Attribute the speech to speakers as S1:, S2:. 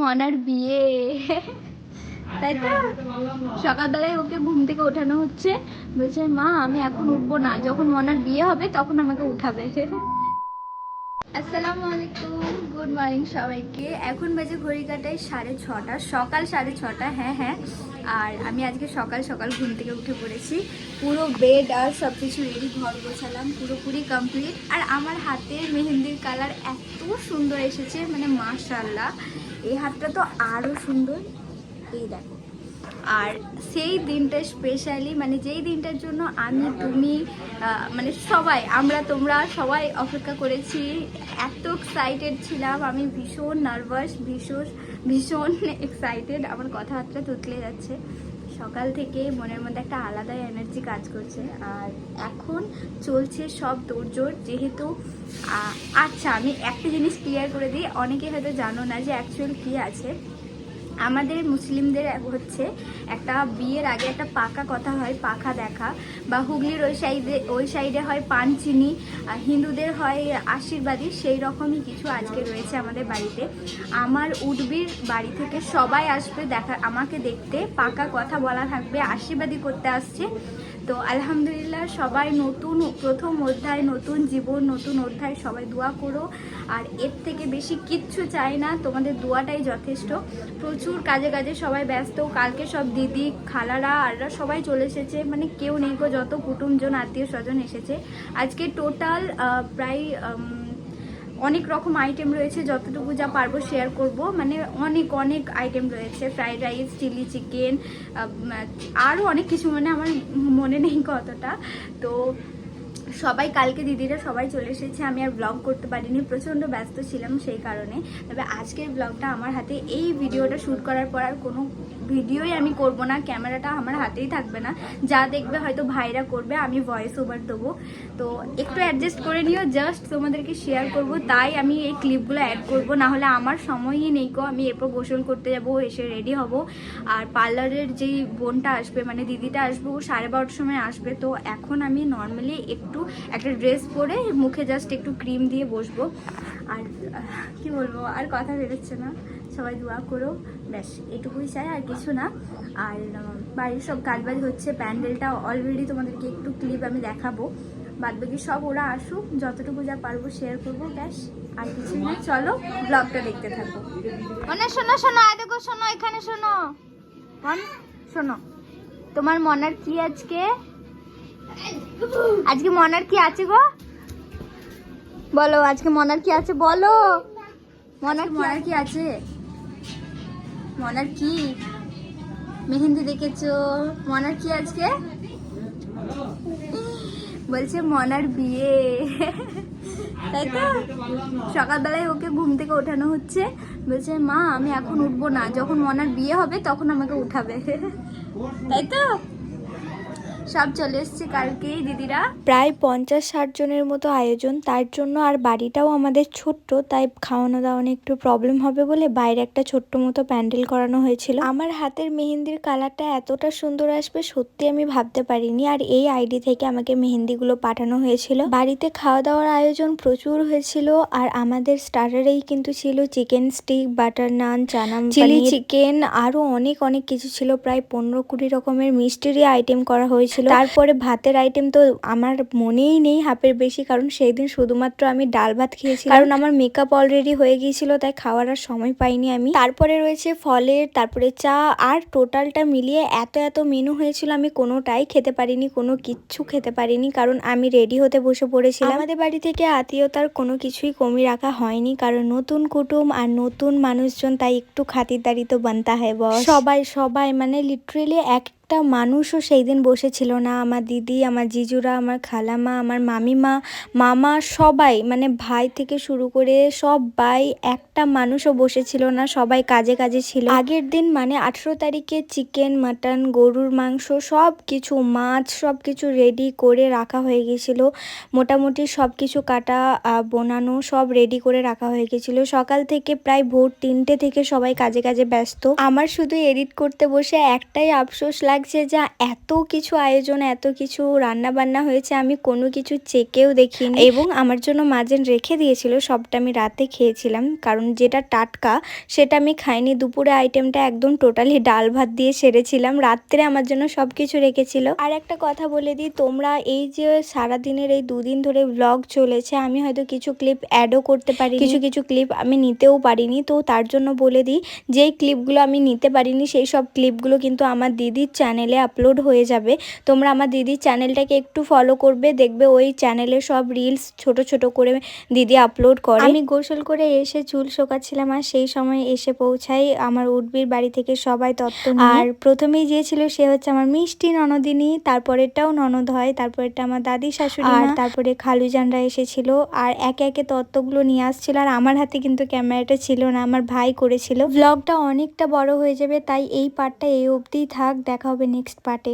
S1: মনার বিয়ে। তাই তো? সকালবেলায় ওকে ঘুম থেকে ওঠানো হচ্ছে। বলছে, মা, আমি এখন উঠবো না। যখন মনার বিয়ে হবে, তখন আমাকে উঠাবে। আসসালামু আলাইকুম, গুড মর্নিং সবাইকে। এখন বাজে ঘড়ি কাটায় সাড়ে ছটা, সকাল সাড়ে ছটা হ্যাঁ হ্যাঁ। আর আমি আজকে সকাল সকাল ঘুম থেকে উঠে পড়েছি। পুরো বেড আর সব কিছু রেডি ঘর গোছালাম, পুরোপুরি কমপ্লিট আর আমার হাতের মেহেন্দির কালার এত সুন্দর এসেছে মানে মাশাল্লাহ এই হাতটা তো আরও সুন্দর। এই দেখো। আর সেই দিনটা স্পেশালি মানে যেই দিনটার জন্য আমি, তুমি মানে সবাই, আমরা, তোমরা সবাই অপেক্ষা করেছি, এত এক্সাইটেড ছিলাম, আমি ভীষণ নার্ভাস ভীষণ ভীষণ এক্সাইটেড আমার কথাবার্তা তুতলে যাচ্ছে। সকাল থেকে মনের মধ্যে একটা আলাদা এনার্জি কাজ করছে, আর এখন চলছে সব দৌড়জোড় যেহেতু আচ্ছা আমি একটা জিনিস ক্লিয়ার করে দিই, অনেকে হয়তো জানো না যে অ্যাকচুয়াল কী আছে। আমাদের মুসলিমদের হচ্ছে একটা বিয়ের আগে একটা পাকা কথা হয়, পাখা দেখা। বা হুগলির ওই সাইডে ওই সাইডে হয় পান চিনি হিন্দুদের হয় আশীর্বাদী সেই রকমই কিছু আজকে রয়েছে আমাদের বাড়িতে। আমার উডবির বাড়ি থেকে সবাই আসবে দেখা, আমাকে দেখতে, পাকা কথা বলা থাকবে আশীর্বাদী করতে আসছে। তো আলহামদুলিল্লাহ সবাই নতুন, প্রথম অধ্যায়, নতুন জীবন, নতুন অধ্যায়, সবাই দোয়া করো। আর এর থেকে বেশি কিচ্ছু চাই না, তোমাদের দোয়াটাই যথেষ্ট। প্রচুর কাজে কাজে সবাই ব্যস্ত, কালকে সব দিদি, খালারা, আররা সবাই চলে এসেছে। মানে কেউ নেই গো, যত কুটুমজন আত্মীয় স্বজন এসেছে। আজকে টোটাল প্রায় অনেক রকম আইটেম রয়েছে, যতটুকু যা পারব শেয়ার করব। মানে অনেক অনেক আইটেম রয়েছে ফ্রাইড রাইস চিলি চিকেন আরও অনেক কিছু। মানে আমার মনে নেই কতটা। তো সবাই, কালকে দিদিরা সবাই চলে এসেছে। আমি আর ব্লগ করতে পারিনি, প্রচণ্ড ব্যস্ত ছিলাম সেই কারণে। তবে আজকের ব্লগটা আমার হাতে, এই ভিডিওটা শ্যুট করার পর আর কোনো ভিডিওই আমি করব না ক্যামেরাটা আমার হাতেই থাকবে না। যা দেখবে হয়তো ভাইরা করবে, আমি ভয়েস ওভার দেবো। তো একটু অ্যাডজাস্ট করে নিও জাস্ট তোমাদেরকে শেয়ার করব, তাই আমি এই ক্লিপগুলো অ্যাড করব। না হলে আমার সময়ই নেই গো, আমি এরপর গোসল করতে যাব, এসে রেডি হব। আর পার্লারের যেই বোনটা আসবে মানে দিদিটা আসবে, ও সাড়ে বারোটার সময় আসবে। তো এখন আমি নর্মালি একটু একটা ড্রেস পরে মুখে জাস্ট একটু ক্রিম দিয়ে বসবো। আর, কি বলব, আর কথা বেরোচ্ছে না। সবাই দোয়া করো, ব্যাস, এটুকুই চাই, আর কিছু না। আর বাড়ির সব কাজবাজ হচ্ছে, প্যান্ডেলটা অলরেডি তোমাদেরকে একটু ক্লিপ আমি দেখাবো। বাদবাকি সব ওরা আসুক, যতটুকু যা পারব শেয়ার করব, ব্যাস, আর কিছু না। চলো ব্লগটা দেখতে থাকো। অনে, শোনো শোনো দেখো, শোনো, এখানে শোনো। শোনো। তোমার মনার কি আজকে? আজকে মনার কি আছে গো? বলো, আজকে মনার কি আছে? বলো। মনার মনার কি আছে? মনার কি? মেহেন্দি দেখেছ? মনার কি আজকে? বলছে মনার বিয়ে। তাই তো? সকালবেলায় ওকে ঘুম থেকে ওঠানো হচ্ছে। বলছে, মা, আমি এখন উঠবো না। যখন মনার বিয়ে হবে, তখন আমাকে উঠাবে। তাই তো? সব চলে এসছে কালকেই দিদিরা।
S2: প্রায় পঞ্চাশ ষাট জনের মতো আয়োজন। তার জন্য আর বাড়িটাও আমাদের ছোট্ট তাই খাওয়ানো দাওয়ানো একটু প্রবলেম হবে বলে বাইরে একটা ছোট্ট মতো প্যান্ডেল করানো হয়েছিল। আমার হাতের মেহেন্দির কালারটা এতটা সুন্দর আসবে সত্যি আমি ভাবতে পারিনি। আর এই আইডি থেকে আমাকে মেহেন্দিগুলো পাঠানো হয়েছিল। বাড়িতে খাওয়া দাওয়ার আয়োজন প্রচুর হয়েছিল। আর আমাদের স্টার্টারেই কিন্তু ছিল chicken stick butter naan chana chilli chicken আরও অনেক অনেক কিছু ছিল। প্রায় পনেরো কুড়ি রকমের মিষ্টিরই আইটেম করা হয়েছিল। তারপরে ভাতের আইটেম তো আমার মনেই নেই হাফের বেশি কারণ সেই দিন শুধুমাত্র আমি ডাল ভাত খেয়েছি কারণ আমার মেকআপ অলরেডি হয়ে গিয়েছিল তাই খাওয়ার আর সময় পাইনি আমি। তারপরে রয়েছে ফলের তারপরে চা আর টোটালটা মিলিয়ে এত এত মেনু হয়েছিল আমি কোনোটাই খেতে পারিনি কোনো কিচ্ছু খেতে পারিনি কারণ আমি রেডি হতে বসে পড়েছিলাম। আমাদের বাড়ি থেকে আত্মীয়তার কোনো কিছুই কমই রাখা হয়নি কারণ নতুন কুটুম আর নতুন মানুষজন তাই একটু খাতিরদারি তো বানতা হয় বস। সবাই সবাই মানে লিটারেলি এক একটা মানুষও সেই দিন বসেছিল না। আমার দিদি, আমার জিজুরা, আমার খালামা, আমার মামিমা, মামা সবাই মানে ভাই থেকে শুরু করে সবাই একটা মানুষও বসেছিল না, সবাই কাজে কাজে ছিল। আগের দিন মানে আঠেরো তারিখে চিকেন, মাটন, গরুর মাংস সব কিছু মাছ সব কিছু রেডি করে রাখা হয়ে গেছিল। মোটামুটি সব কিছু কাটা বোনানো সব রেডি করে রাখা হয়ে গেছিল। সকাল থেকে প্রায় ভোর তিনটে থেকে সবাই কাজে কাজে ব্যস্ত। আমার শুধু এডিট করতে বসে একটাই আফসোস লাগছে যা এত কিছু আয়োজন এত কিছু রান্না বান্না হয়েছে, আমি কোনো কিছু চেকেও দেখিনি। এবং আমার জন্য মাঝেন রেখে দিয়েছিল, সবটা আমি রাতে খেয়েছিলাম। কারণ যেটা টাটকা, সেটা আমি খাইনি। দুপুরে আইটেমটা একদম টোটালি ডাল ভাত দিয়ে সেরেছিলাম। রাত্রে আমার জন্য সব কিছু রেখেছিল। আর একটা কথা বলে দিই, তোমরা এই যে সারাদিনের এই দুদিন ধরে ব্লগ চলেছে, আমি হয়তো কিছু ক্লিপ অ্যাডও করতে পারি কিছু কিছু ক্লিপ আমি নিতেও পারিনি। তো তার জন্য বলে দিই, যেই ক্লিপগুলো আমি নিতে পারিনি, সেই সব ক্লিপগুলো কিন্তু আমার দিদির চ্যানেলে আপলোড হয়ে যাবে। তোমরা আমার দিদির চ্যানেলটাকে একটু ফলো করবে দেখবে ওই চ্যানেলে সব রিলস ছোট ছোট করে দিদি আপলোড করে। আমি গোসল করে এসে চুল শোকাচ্ছিলাম আর সেই সময় এসে পৌঁছাই আমার উডবির বাড়ি থেকে সবাই তত্ত্ব আর প্রথমেই যে ছিল সে হচ্ছে আমার মিষ্টি ননদিনী তারপরেরটাও ননদ হয় তারপরেরটা আমার দাদি শাশুড়ি আর তারপরে খালুজানরা এসেছিল আর একে একে তত্ত্বগুলো নিয়ে আসছিল। আর আমার হাতে কিন্তু ক্যামেরাটা ছিল না আমার ভাই করেছিল। ব্লগটা অনেকটা বড় হয়ে যাবে তাই এই পার্টটা এই অবধিই থাক দেখা হবে নেক্সট পার্টে